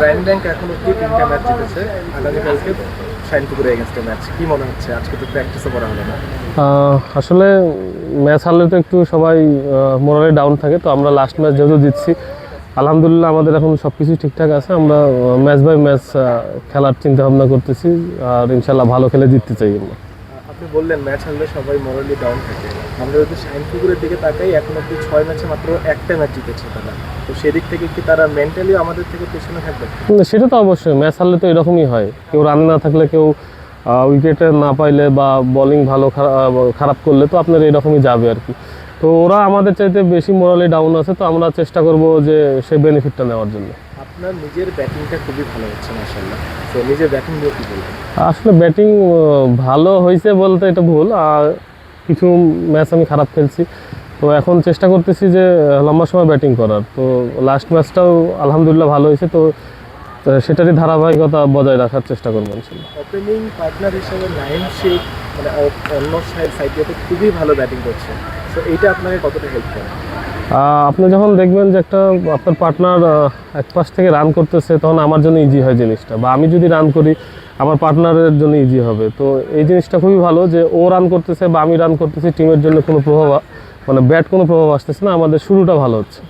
Prime bank এখন অব্দি তিনটা ম্যাচ জিতেছে। আগামীকালকে শাইনপুকুরের এগেনস্টে ম্যাচ কি মনে হচ্ছে? আজকে তো প্র্যাকটিসও করা হলো না। আসলে ম্যাচ হারলে তো একটু সবাই মোরালি ডাউন থাকে। তো আমরা লাস্ট ম্যাচ যেহেতু জিতছি আলহামদুলিল্লাহ আমাদের এখন সব কিছু ঠিকঠাক আছে। আমরা ম্যাচ বাই ম্যাচ খেলার চিন্তা ভাবনা করতেছি। আর ইনশাল্লাহ ভালো খেলে জিততে চাই আমরা। আপনি বললেন ম্যাচ হারলে সবাই মরালি ডাউন থাকে। আমরা যদি শাইনপুকুরের দিকে তাকাই এখন অব্দি ছয় ম্যাচে মাত্র একটা ম্যাচ জিতেছে তারা। তো সেদিক থেকে কি তারা মেন্টালি আমাদের থেকে পেছনে থাকবে? সেটা তো অবশ্যই। ম্যাচ হারলে তো এরকমই হয়। কেউ রান না থাকলে কেউ উইকেটে না পাইলে বা বোলিং ভালো খারাপ করলে তো আপনার এরকমই যাবে আর কি। তো ওরা আমাদের চাইতে বেশি মোরালি ডাউন আছে তো আমরা চেষ্টা করব যে সেই বেনিফিটটা নেওয়ার জন্য। আপনার নিজের ব্যাটিংটা খুবই ভালো হচ্ছে মাসাল্লাহ তো নিজের ব্যাটিং নিয়ে কি বলবেন? আসলে ব্যাটিং ভালো হয়েছে বলতে এটা ভুল। আর কিছু ম্যাচ আমি খারাপ খেলছি। তো এখন চেষ্টা করতেছি যে, লম্বা সময় ব্যাটিং করার। তো লাস্ট ম্যাচটাও আলহামদুলিল্লাহ ভালো হয়েছে। তো সেটারই ধারাবাহিকতা বজায় রাখার চেষ্টা করবেন ইনশাল্লাহ। ওপেনিং পার্টনার হিসেবে নাইন শেখ মানে অন্য সাইড দিয়ে খুবই ভালো ব্যাটিং করছে। তো এইটা আপনাকে কতটা হেল্প করে? আপনি যখন দেখবেন যে একটা, আপনার পার্টনার এক পাশ থেকে রান করতেছে, তখন আমার জন্য ইজি হয় জিনিসটা। বা আমি যদি রান করি, আমার পার্টনারের জন্য ইজি হবে। তো এই জিনিসটা খুবই ভালো যে ও রান করতেছে বা আমি রান করতেছি টিমের জন্য কোনো প্রভাব মানে ব্যাট কোনো প্রভাব আসতেছে না, আমাদের শুরুটা ভালো হচ্ছে।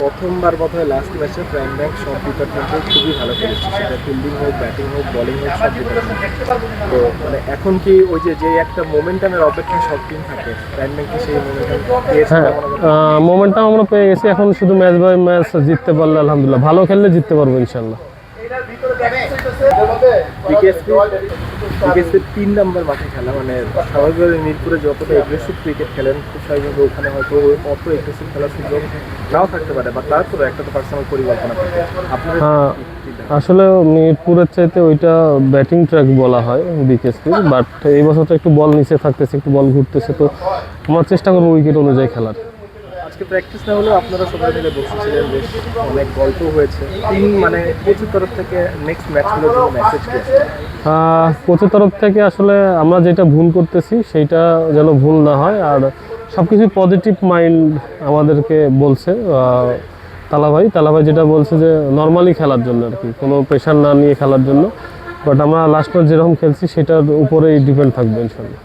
প্রথমবার বোধ হয় লাস্ট ম্যাচে প্রাইম ব্যাংক সব ডিপার্টমেন্টে খুবই ভালো খেলেছে। সেটা ফিল্ডিং হোক ব্যাটিং হোক বলিং হোক, সব ডিপার্টমেন্ট তো মানে এখন কি ওই যে যে একটা মোমেন্টামের অপেক্ষা সব টিম থাকে প্রাইম ব্যাংক কি সেই মোমেন্টাম পেয়েছে হ্যাঁ মনে করেন? মোমেন্টটা আমরা পেয়ে গেছি। এখন শুধু ম্যাচ বাই ম্যাচ জিততে পারলে আলহামদুলিল্লাহ। ভালো খেললে জিততে পারব ইনশাল্লাহ। বিকেএসপি বিকেএসপি তিন নাম্বার মাঠে খেলা মানে স্বাভাবিকভাবে মিরপুরে যতটা এগ্রেসিভ ক্রিকেট খেলেন খুব স্বাভাবিকভাবে ওখানে হয়তো অত এগ্রেসিভ খেলার সুযোগ নাও থাকতে পারে বা তারপরে একটা তো পার্সোনাল পরিকল্পনা থাকে হ্যাঁ? আসলে মিরপুরের চাইতে ওইটা ব্যাটিং ট্র্যাক বলা হয় বিকেএসপি বাট এই বছরটা একটু বল নিচে থাকতেছে একটু বল ঘুরতেছে তো আমার চেষ্টা করব উইকেট অনুযায়ী খেলার আজকে প্র্যাকটিস না হলেও আপনারা সবাই মিলে বসেছিলেন বেশ অনেক গল্প হয়েছে। টিম মানে কোচের তরফ থেকে নেক্সট ম্যাচগুলোর জন্য মেসেজ কি কোচের তরফ থেকে আসলে আমরা যেটা ভুল করতেছি সেইটা যেন ভুল না হয়। আর সব কিছু পজিটিভ মাইন্ড আমাদেরকে বলছে তালাভাই তালাভাই যেটা বলছে যে নর্মালি খেলার জন্য আর কি কোনো প্রেশার না নিয়ে খেলার জন্য। বাট আমরা লাস্ট ম্যাচ যেরকম খেলছি সেটার উপরেই ডিপেন্ড থাকবে ইনশাল্লাহ।